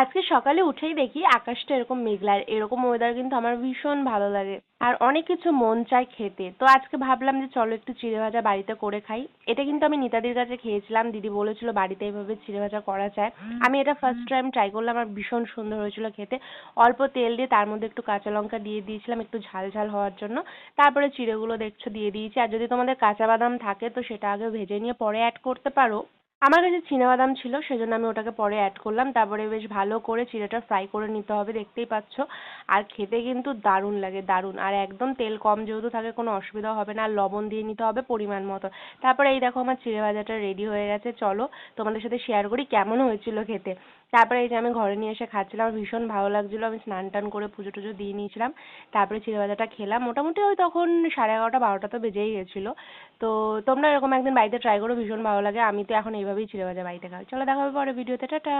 আজকে সকালে উঠেই দেখি আকাশটা এরকম মেঘলা, আর এরকম ওয়েদার কিন্তু আমার ভীষণ ভালো লাগে। আর অনেক কিছু মন চায় খেতে। তো আজকে ভাবলাম যে চলো একটু চিড়ে ভাজা বাড়িতে করে খাই। এটা কিন্তু আমি নিতাদির কাছে খেয়েছিলাম। দিদি বলেছিল বাড়িতে এইভাবে চিড়ে ভাজা করা যায়। আমি এটা ফার্স্ট টাইম ট্রাই করলাম আর ভীষণ সুন্দর হয়েছিল খেতে। অল্প তেল দিয়ে তার মধ্যে একটু কাঁচা লঙ্কা দিয়ে দিয়েছিলাম একটু ঝাল ঝাল হওয়ার জন্য। তারপরে চিড়েগুলো দেখছ, দিয়ে দিয়েছি। আর যদি তোমাদের কাঁচা বাদাম থাকে তো সেটা আগে ভেজে নিয়ে পরে অ্যাড করতে পারো। আমার কাছে বাদাম ছিল, সেজন্য আমি ওটাকে পরে অ্যাড করলাম। তারপরে বেশ ভালো করে চিড়েটা ফ্রাই করে নিতে হবে, দেখতেই পাচ্ছ। আর খেতে কিন্তু দারুণ লাগে, দারুণ। আর একদম তেল কম যেহেতু থাকে, কোনো অসুবিধা হবে না। আর লবণ দিয়ে নিতে হবে পরিমাণ মতো। তারপরে এই দেখো আমার চিড়ে ভাজাটা রেডি হয়ে গেছে। চলো তোমাদের সাথে শেয়ার করি কেমন হয়েছিল খেতে। তারপরে এই যে আমি ঘরে নিয়ে এসে খাচ্ছিলাম, ভীষণ ভালো লাগছিল। আমি স্নান টান করে পুজো টুজো দিয়ে নিয়েছিলাম। তারপরে চিড়ে ভাজাটা খেলাম। মোটামুটি ওই তখন সাড়ে এগারোটা, বারোটা তো বেজেই গেছিল। তো তোমরা এরকম একদিন বাড়িতে ট্রাই করো, ভীষণ ভালো লাগে। আমি তো এখন এইভাবেই ছিল আমাদের বাড়িতে খাই চলো দেখা হবে পরে ভিডিওতে টাটা।